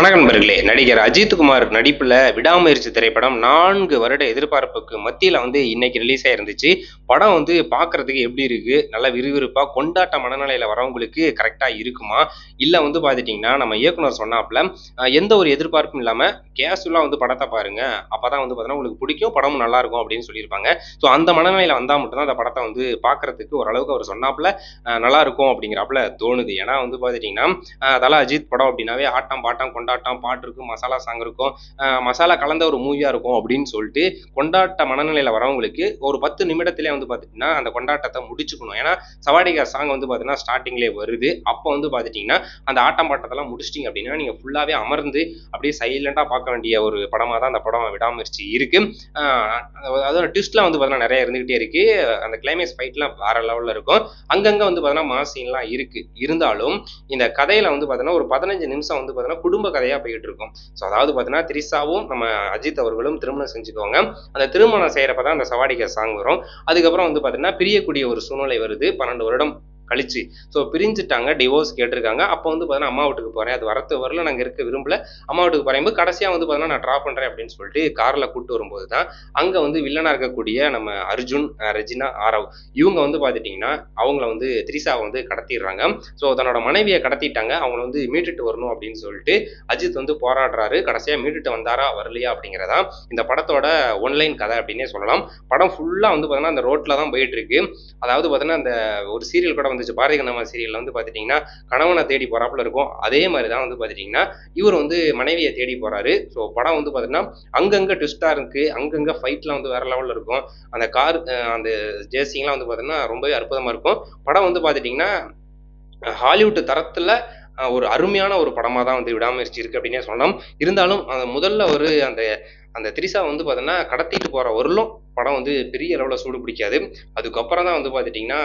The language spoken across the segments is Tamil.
வணக்கம் நண்பர்களே. நடிகர் அஜித்குமார் நடிப்புல விடாமுயற்சி திரைப்படம் நான்கு வருட எதிர்பார்ப்புக்கு மத்தியில் வந்து இன்னைக்கு ரிலீஸ் ஆயிருந்துச்சு படம் வந்து பார்க்கறதுக்கு எப்படி இருக்கு? நல்லா விறுவிறுப்பாக கொண்டாட்ட மனநிலையில் வரவங்களுக்கு கரெக்டாக இருக்குமா? இல்லை வந்து பார்த்துட்டீங்கன்னா நம்ம இயக்குனர் சொன்னாப்புல எந்த ஒரு எதிர்பார்ப்பும் இல்லாமல் கேஷுவலாக வந்து படத்தை பாருங்க. அப்பதான் வந்து பார்த்தீங்கன்னா உங்களுக்கு பிடிக்கும் படமும் நல்லா இருக்கும் அப்படின்னு சொல்லியிருப்பாங்க. ஸோ அந்த மனநிலையில் வந்தால் மட்டும்தான் அந்த படத்தை வந்து பார்க்கறதுக்கு ஓரளவுக்கு அவர் சொன்னாப்புல நல்லா இருக்கும் அப்படிங்கிறப்பல தோணுது. ஏன்னா வந்து பார்த்துட்டிங்கன்னா அஹ், அஜித் படம் அப்படின்னாவே ஆட்டம் பாட்டம் கொண்டாட்டம் பாட்டு இருக்கும் மசாலா சாங் இருக்கும். மசாலா கலந்த ஒரு மூவியா இருக்கும் அப்படின்னு சொல்லிட்டு கொண்டாட்ட மனநிலையில வரவங்களுக்கு ஒரு பத்து நிமிடத்திலே வந்து பார்த்துட்டிங்கன்னா அந்த கொண்டாட்டத்தை முடிச்சுக்கணும். ஏன்னா சவாடிகா சாங் வந்து பார்த்தீங்கன்னா ஸ்டார்டிங்லேயே வருது. அப்போ வந்து பார்த்துட்டிங்கன்னா அந்த ஆட்டம் பாட்டத்தெல்லாம் முடிச்சிட்டிங்க அப்படின்னா நீங்கள் ஃபுல்லாகவே அமர்ந்து அப்படியே சைலண்டாக பார்க்க வேண்டிய ஒரு படமாக தான் அந்த படம் விடாமுயற்சி இருக்கு. அதோட அதாவது ட்விஸ்ட்லாம் வந்து பார்த்தீங்கன்னா நிறைய இருந்துகிட்டே இருக்கு. அந்த கிளைமேக்ஸ் ஃபைட்லாம் வேற லெவலில் இருக்கும். அங்கங்கே வந்து பார்த்தீங்கன்னா மாசின்லாம் இருக்கு. இருந்தாலும் இந்த கதையில வந்து பார்த்தீங்கன்னா ஒரு பதினஞ்சு நிமிஷம் வந்து பார்த்தீங்கன்னா குடும்ப கதையாக போயிட்டு இருக்கும். ஸோ அதாவது பார்த்தீங்கன்னா திரிசாவும் நம்ம அஜித் அவர்களும் திருமணம் செஞ்சுக்குவாங்க. அந்த திருமணம் செய்யறப்ப தான் அந்த சவாடிகா சாங் வரும். அதுக்கப்புறம் வந்து பார்த்தீங்கன்னா பிரியக்கூடிய ஒரு சூழ்நிலை வருது. பன்னெண்டு வருடம் கழிச்சு. ஸோ பிரிஞ்சுட்டாங்க டிவோர்ஸ் கேட்டிருக்காங்க. அப்போ வந்து பார்த்தீங்கன்னா அம்மா வீட்டுக்கு போகிறேன் அது வரத்து வரல நாங்கள் இருக்க விரும்பல. அம்மா வீட்டுக்கு போகிறேன் கடைசியாக வந்து பார்த்தீங்கன்னா நான் ட்ராப் பண்ணுறேன் அப்படின்னு சொல்லிட்டு காரில் கூட்டு வரும்போது தான் அங்கே வந்து வில்லனாக இருக்கக்கூடிய நம்ம அர்ஜுன் ரெஜினா ஆரவ் இவங்க வந்து பார்த்துட்டிங்கன்னா அவங்கள வந்து திரிசாவை வந்து கடத்திடுறாங்க. ஸோ தன்னோட மனைவியை கடத்திட்டாங்க. அவங்கள வந்து மீட்டுட்டு வரணும் அப்படின்னு சொல்லிட்டு அஜித் வந்து போராடுறாரு. கடைசியாக மீட்டுட்டு வந்தாரா வரலையா அப்படிங்கிறதா இந்த படத்தோட ஒன்லைன் கதை அப்படின்னே சொல்லலாம். படம் ஃபுல்லாக வந்து பார்த்தீங்கன்னா அந்த ரோட்டில் தான் போயிட்டு இருக்கு. அதாவது பார்த்தீங்கன்னா அந்த ஒரு சீரியல் கூட வந்து வந்துச்சு. பாரதி கண்ணம்மா சீரியலில் வந்து பார்த்துட்டிங்கன்னா கணவனை தேடி போறாப்புல இருக்கும். அதே மாதிரி தான் வந்து பார்த்துட்டிங்கன்னா இவர் வந்து மனைவியை தேடி போறாரு. ஸோ படம் வந்து பார்த்தீங்கன்னா அங்கங்கே ட்விஸ்டாக இருக்கு. அங்கங்கே ஃபைட்லாம் வந்து வேற லெவலில் இருக்கும். அந்த கார் அந்த ஜேர்சிங்லாம் வந்து பார்த்தீங்கன்னா ரொம்பவே அற்புதமாக இருக்கும். படம் வந்து பார்த்துட்டிங்கன்னா ஹாலிவுட் தரத்தில் ஒரு அருமையான ஒரு படமாக தான் வந்து விடாமுயற்சி இருக்கு அப்படின்னே சொல்லலாம். இருந்தாலும் அந்த முதல்ல ஒரு அந்த அந்த திரிசா வந்து பார்த்தீங்கன்னா கடத்திட்டு போகிற வரலும் படம் வந்து பெரிய லெவலில் சூடு பிடிக்காது. அதுக்கப்புறம் தான் வந்து பார்த்துட்டிங்கன்னா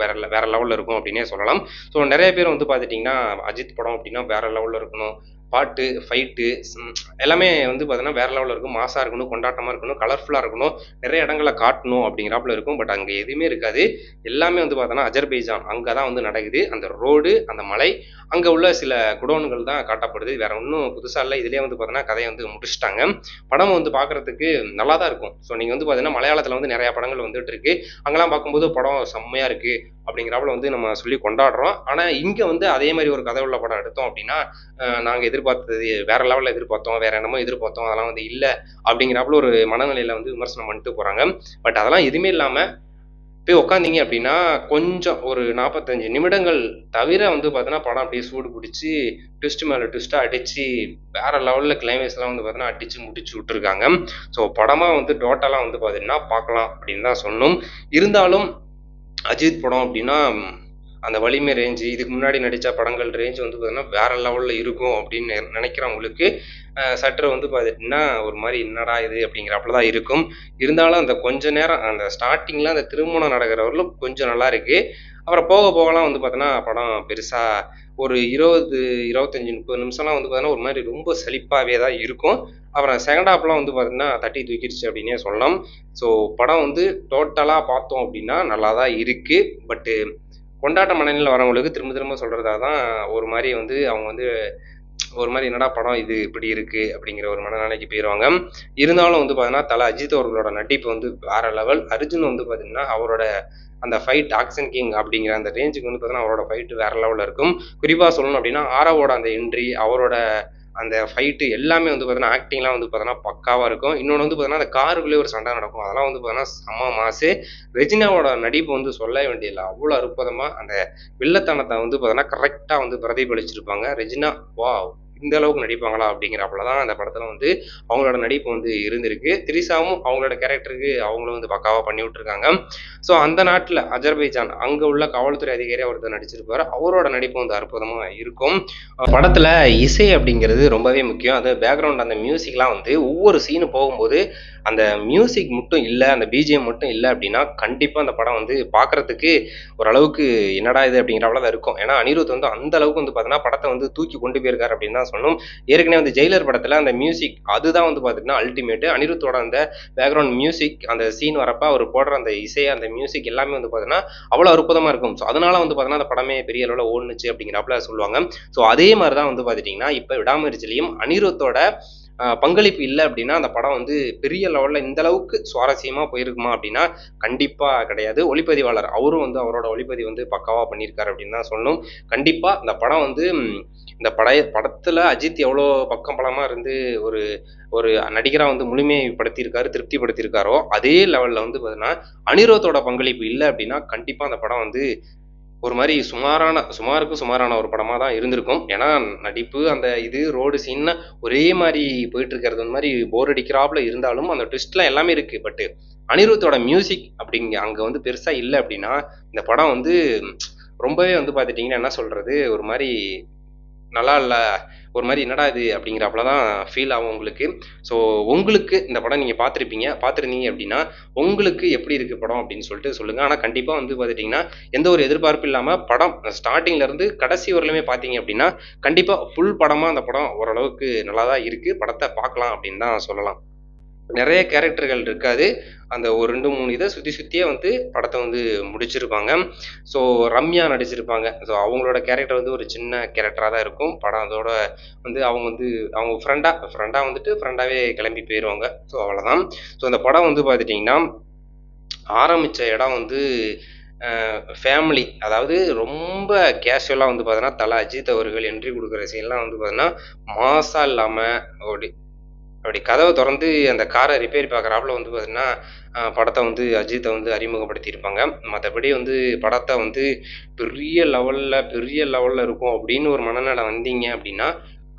வேற வேற லெவலில் இருக்கும் அப்படின்னே சொல்லலாம். ஸோ நிறைய பேர் வந்து பார்த்துட்டிங்கன்னா அஜித் படம் அப்படின்னா வேற லெவலில் இருக்கணும். பாட்டு ஃபைட்டு எல்லாமே வந்து பார்த்தீங்கன்னா வேற லெவலில் இருக்கும். மாசாக இருக்கணும் கொண்டாட்டமாக இருக்கணும் கலர்ஃபுல்லாக இருக்கணும். நிறைய இடங்களை காட்டணும் அப்படிங்கிறாப்புல இருக்கும். பட் அங்கே எதுவுமே இருக்காது. எல்லாமே வந்து பார்த்தோன்னா அஜர்பைஜான். அங்கே தான் வந்து நடக்குது. அந்த ரோடு அந்த மலை அங்கே உள்ள சில குடோன்கள் தான் காட்டப்படுது. வேற ஒன்றும் புதுசாக இல்லை. இதுலேயே வந்து பார்த்தோன்னா கதையை வந்து முடிச்சிட்டாங்க. படம் வந்து பார்க்கறதுக்கு நல்லா தான் இருக்கும். ஸோ நீங்கள் வந்து பார்த்தீங்கன்னா மலையாளத்தில் வந்து நிறையா படங்கள் வந்துட்டு இருக்கு. அங்கெல்லாம் பார்க்கும்போது படம் செம்மையாக இருக்கு அப்படிங்கிறப்பல வந்து நம்ம சொல்லி கொண்டாடுறோம். ஆனால் இங்கே வந்து அதே மாதிரி ஒரு கதை உள்ள படம் எடுத்தோம் அப்படின்னா நாங்கள் எதிர்பார்த்தது வேற லெவலில் எதிர்பார்த்தோம் வேற என்னமோ எதிர்பார்த்தோம் அதெல்லாம் வந்து இல்லை அப்படிங்கிறப்பல ஒரு மனநிலையில் வந்து விமர்சனம் பண்ணிட்டு போகிறாங்க பட் அதெல்லாம் எதுவுமே இல்லாமல் போய் உட்காந்தீங்க அப்படின்னா கொஞ்சம் ஒரு நாற்பத்தஞ்சு நிமிடங்கள் தவிர வந்து பார்த்தீங்கன்னா படம் அப்படியே சூடு பிடிச்சி ட்விஸ்ட் மேலே ட்விஸ்ட்டாக அடித்து வேற லெவலில் கிளைமேக்ஸ்லாம் வந்து பார்த்தீங்கன்னா அடித்து முடிச்சு விட்டுருக்காங்க. ஸோ படமாக வந்து டோட்டலாக வந்து பார்த்தீங்கன்னா பார்க்கலாம் அப்படின்னு தான் சொன்னோம் இருந்தாலும் அஜித் படம் அப்படின்னா அந்த வலிமை ரேஞ்சு இதுக்கு முன்னாடி நடித்த படங்கள் ரேஞ்ச் வந்து பார்த்தீங்கன்னா வேற லெவலில் இருக்கும் அப்படின்னு நினைக்கிறவங்களுக்கு அஹ், சற்று வந்து பார்த்துட்டிங்கன்னா ஒரு மாதிரி என்னடா இது அப்படிங்கிறப்பல தான் இருக்கும். இருந்தாலும் அந்த கொஞ்ச நேரம் அந்த ஸ்டார்டிங்கில் அந்த திருமணம் நடக்கிறவர்களும் கொஞ்சம் நல்லா இருக்கு. அப்புறம் போக போகலாம் வந்து பார்த்தோன்னா படம் பெருசாக ஒரு இருபது இருபத்தஞ்சி முப்பது நிமிஷம்லாம் வந்து பார்த்தீங்கன்னா ஒரு மாதிரி ரொம்ப செழிப்பாகவே தான் இருக்கும். அப்புறம் செகண்ட் ஹாப்லாம் வந்து பார்த்தீங்கன்னா தட்டி தூக்கிடுச்சு அப்படின்னே சொல்லலாம். ஸோ படம் வந்து டோட்டலாக பார்த்தோம் அப்படின்னா நல்லா தான் இருக்குது பட்டு கொண்டாட்ட மனநிலையில் வரவங்களுக்கு திரும்ப திரும்ப சொல்கிறதா தான் ஒரு மாதிரி வந்து அவங்க வந்து ஒரு மாதிரி என்னடா படம் இது இப்படி இருக்கு அப்படிங்கிற ஒரு மனநிலைக்கு போயிடுவாங்க இருந்தாலும் வந்து பார்த்தீங்கன்னா தலை அஜித் அவர்களோட நடிப்பு வந்து வேற லெவல் அர்ஜுன் வந்து பார்த்தீங்கன்னா அவரோட அந்த ஃபைட் ஆக்ஷன் கிங் அப்படிங்கிற அந்த ரேஞ்சுக்கு வந்து பார்த்தீங்கன்னா அவரோட ஃபைட் வேற லெவலில் இருக்கும். குறிப்பாக சொல்லணும் அப்படின்னா ஆராவோட அந்த என்ட்ரி அவரோட அந்த ஃபைட்டு எல்லாமே வந்து பார்த்தீங்கன்னா ஆக்டிங்லாம் வந்து பார்த்தோன்னா பக்காவாக இருக்கும். இன்னொன்று வந்து பார்த்தீங்கன்னா அந்த காருக்குள்ளேயே ஒரு சண்டை நடக்கும். அதெல்லாம் வந்து பார்த்தீங்கன்னா செம்ம மாசு. ரெஜினாவோட நடிப்பு வந்து சொல்ல வேண்டியதில்லை. அவ்வளோ அற்புதமாக அந்த வில்லத்தனத்தை வந்து பார்த்தோன்னா கரெக்டாக வந்து பிரதிபலிச்சிருப்பாங்க. ரெஜினா வா இந்த அளவுக்கு நடிப்பாங்களா அப்படிங்கிறப்பல தான் அந்த படத்தில் வந்து அவங்களோட நடிப்பு வந்து இருந்திருக்கு. திரிசாவும் அவங்களோட கேரக்டருக்கு அவங்களும் வந்து பக்காவாக பண்ணி விட்டுருக்காங்க. ஸோ அந்த நாட்டில் அஜர்பைஜான் அங்கே உள்ள காவல்துறை அதிகாரி ஒருத்தர் நடிச்சிருப்பாரு. அவரோட நடிப்பு வந்து அற்புதமாக இருக்கும். படத்தில் இசை அப்படிங்கிறது ரொம்பவே முக்கியம். அது பேக்ரவுண்ட் அந்த மியூசிக்லாம் வந்து ஒவ்வொரு சீனு போகும்போது அந்த மியூசிக் மட்டும் இல்லை அந்த பிஜிஎம் மட்டும் இல்லை அப்படின்னா கண்டிப்பாக அந்த படம் வந்து பார்க்கறதுக்கு ஓரளவுக்கு என்னடா இது அப்படிங்கிறாப்புல தான் இருக்கும். ஏன்னா, அனிருத் வந்து அந்த அளவுக்கு வந்து பார்த்தீங்கன்னா, படத்தை வந்து தூக்கி கொண்டு போயிருக்காரு அப்படின்னு தான் சொன்னோம் ஏற்கனவே வந்து ஜெயிலர் படத்தில் அந்த மியூசிக் அதுதான் வந்து பார்த்தீங்கன்னா, அல்டிமேட்டு அனிருத்தோட அந்த பேக்ரவுண்ட் மியூசிக் அந்த சீன் வரப்போ அவர் போடுற அந்த இசை, அந்த மியூசிக் எல்லாமே வந்து பார்த்தீங்கன்னா, அவ்வளோ அற்புதமாக இருக்கும். ஸோ அதனால வந்து பார்த்தீங்கன்னா, அந்த படமே பெரிய அளவில் ஓடுனுச்சு அப்படிங்கிறாப்புல சொல்லுவாங்க. ஸோ அதே மாதிரி தான் வந்து பார்த்துட்டிங்கன்னா இப்போ விடாமுயற்சிலயும் அனிருத்தோட பங்களிப்பு இல்லை அப்படின்னா அந்த படம் வந்து பெரிய லெவலில் இந்த அளவுக்கு சுவாரஸ்யமா போயிருக்குமா அப்படின்னா கண்டிப்பாக கிடையாது. ஒளிப்பதிவாளர் அவரும் வந்து அவரோட ஒளிப்பதிவு வந்து பக்காவாக பண்ணியிருக்காரு அப்படின்னு தான் சொல்லணும். கண்டிப்பாக இந்த படம் வந்து இந்த படைய படத்துல அஜித் எவ்வளோ பக்கம் பலமா இருந்து ஒரு ஒரு நடிகரா வந்து முழுமைப்படுத்தியிருக்காரு, திருப்திப்படுத்தியிருக்காரோ, அதே லெவல்ல வந்து பார்த்தீங்கன்னா, அனிருத்தோட பங்களிப்பு இல்லை அப்படின்னா கண்டிப்பாக அந்த படம் வந்து ஒரு மாதிரி சுமாரான சுமாருக்கு சுமாரான ஒரு படமாக தான் இருந்திருக்கும். ஏன்னா, நடிப்பு அந்த இது ரோடு சீன்னா ஒரே மாதிரி போயிட்டு இருக்கிறது அந்த மாதிரி போர் அடிக்கிறாப்புல இருந்தாலும், அந்த ட்விஸ்ட்லாம் எல்லாமே இருக்குது பட் அனிருத்தோட மியூசிக் அப்படிங்க அங்கே வந்து பெருசாக இல்லை அப்படின்னா இந்த படம் வந்து ரொம்பவே வந்து பார்த்துட்டிங்கன்னா என்ன சொல்கிறது ஒரு மாதிரி நல்லா இல்லை ஒரு மாதிரி என்னடா இது அப்படிங்கிறப்பல தான் ஃபீல் ஆகும் உங்களுக்கு. ஸோ உங்களுக்கு இந்த படம் நீங்கள் பார்த்துருப்பீங்க. பார்த்துருந்தீங்க அப்படின்னா உங்களுக்கு எப்படி இருக்குது படம் அப்படின்னு சொல்லிட்டு சொல்லுங்கள் ஆனால் கண்டிப்பாக வந்து பார்த்துட்டிங்கன்னா எந்த ஒரு எதிர்பார்ப்பும் இல்லாமல் படம் ஸ்டார்டிங்லேருந்து கடைசி வரலுமே பார்த்தீங்க அப்படின்னா கண்டிப்பாக ஃபுல் படமாக அந்த படம் ஓரளவுக்கு நல்லா தான் இருக்குது படத்தை பார்க்கலாம் அப்படின்னு தான் சொல்லலாம். நிறைய கேரக்டர்கள் இருக்காது. அந்த ஒரு ரெண்டு மூணு இதை சுற்றி சுற்றியே வந்து படத்தை வந்து முடிச்சிருப்பாங்க. ஸோ ரம்யா நடிச்சிருப்பாங்க. ஸோ அவங்களோட கேரக்டர் வந்து ஒரு சின்ன கேரக்டராக தான் இருக்கும். படம் அதோட வந்து அவங்க வந்து அவங்க ஃப்ரெண்டாக ஃப்ரெண்டாக வந்துட்டு ஃப்ரெண்டாவே கிளம்பி போயிடுவாங்க ஸோ அவ்வளோதான். ஸோ அந்த படம் வந்து பார்த்துட்டிங்கன்னா ஆரம்பித்த இடம் வந்து ஃபேமிலி அதாவது ரொம்ப கேஷுவலாக வந்து பார்த்தோன்னா தல அஜித் அவர்கள் என்ட்ரி கொடுக்குற சீன்லாம் வந்து பார்த்தோன்னா மாஸா இல்லாமல் அப்படி அப்படி கதவை திறந்து அந்த காரை ரிப்பேர் பார்க்குறாப்புல வந்து பார்த்தீங்கன்னா, படத்தை வந்து அஜித்தை வந்து அறிமுகப்படுத்தியிருப்பாங்க. மற்றபடி வந்து படத்தை வந்து பெரிய லெவலில் பெரிய லெவலில் இருக்கும் அப்படின்னு ஒரு மனநிலை வந்தீங்க அப்படின்னா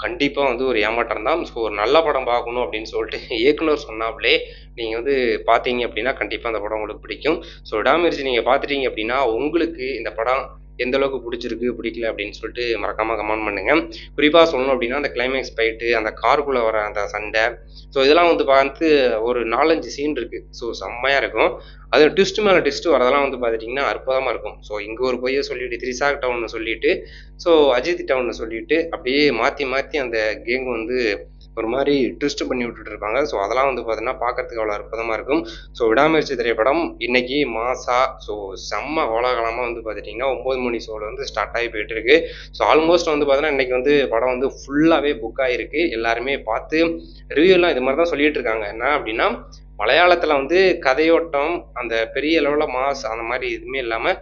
கண்டிப்பாக வந்து ஒரு ஏமாற்றம் தான். ஸோ ஒரு நல்ல படம் பார்க்கணும் அப்படின்னு சொல்லிட்டு இயக்குனர் சொன்னாப்லே, நீங்கள் வந்து பார்த்தீங்க அப்படின்னா கண்டிப்பாக அந்த படம் உங்களுக்கு பிடிக்கும். ஸோ விடாமுயற்சி நீங்கள் பார்த்துட்டீங்க அப்படின்னா உங்களுக்கு இந்த படம் எந்த அளவுக்கு பிடிச்சிருக்கு பிடிக்கல அப்படின்னு சொல்லிட்டு மறக்காம கமெண்ட் பண்ணுங்க. குறிப்பா சொல்லணும் அப்படின்னா அந்த கிளைமேக்ஸ் ஃபைட்டு, அந்த காருக்குள்ள வர அந்த சண்டை ஸோ இதெல்லாம் வந்து பார்த்து ஒரு 4, 5 சீன் இருக்கு. ஸோ செம்மையா இருக்கும். அது ட்விஸ்ட் மேல ட்விஸ்ட் வரதெல்லாம் வந்து பார்த்துட்டிங்கன்னா அற்புதமா இருக்கும். ஸோ இங்க ஒரு பொய்ய சொல்லிட்டு திரிஷா டவுன்னு சொல்லிட்டு, ஸோ அஜித் டவுன்னு சொல்லிட்டு, அப்படியே மாத்தி மாத்தி அந்த கேங் வந்து ஒரு மாதிரி ட்விஸ்ட் பண்ணி விட்டுட்டு இருப்பாங்க. ஸோ அதெல்லாம் வந்து பார்த்தீங்கன்னா, பார்க்கறதுக்கு அவ்வளோ அற்புதமாக இருக்கும். ஸோ விடாமுயற்சி திரைப்படம் இன்னைக்கு மாஸா ஸோ செம்ம கோலாகலமாக வந்து பார்த்துட்டிங்கன்னா ஒம்பது மணி ஷோவில் வந்து ஸ்டார்ட் ஆகி போயிட்டு இருக்கு. ஸோ ஆல்மோஸ்ட் வந்து பார்த்தீங்கன்னா, இன்னைக்கு வந்து படம் வந்து ஃபுல்லாகவே புக் ஆகிருக்கு எல்லாருமே பார்த்து ரிவ்யூலாம் இது மாதிரி தான் சொல்லிட்டு இருக்காங்க. என்ன அப்படின்னா மலையாளத்தில் வந்து கதையோட்டம், அந்த பெரிய அளவில் மாஸ் அந்த மாதிரி எதுவுமே இல்லாமல்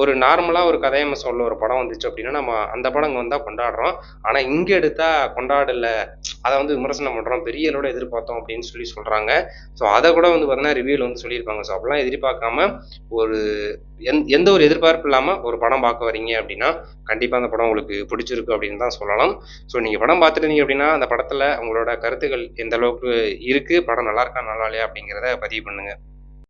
ஒரு நார்மலாக ஒரு கதையம்சம் சொல்ல ஒரு படம் வந்துச்சு அப்படின்னா நம்ம அந்த படம் இங்க வந்தால் கொண்டாடுறோம். ஆனால் இங்கே எடுத்தால் கொண்டாடல. அதை வந்து விமர்சனம் பண்ணுறோம் பெரிய அளவுல எதிர்பார்த்தோம் அப்படின்னு சொல்லி சொல்கிறாங்க ஸோ அதை கூட வந்து பார்த்தீங்கன்னா, ரிவியூவில் வந்து சொல்லியிருப்பாங்க. ஸோ அப்படிலாம் எதிர்பார்க்காம ஒரு எந் எந்த ஒரு எதிர்பார்ப்பு இல்லாமல் ஒரு படம் பார்க்க வரீங்க அப்படின்னா கண்டிப்பாக அந்த படம் உங்களுக்கு பிடிச்சிருக்கு அப்படின்னு தான் சொல்லலாம். ஸோ நீங்கள் படம் பார்த்துருந்தீங்க அப்படின்னா அந்த படத்தில் உங்களோட கருத்துக்கள் எந்த அளவுக்கு இருக்குது படம் நல்லா இருக்கா, நல்லா இல்லையா அப்படிங்கிறத பதிவு பண்ணுங்கள்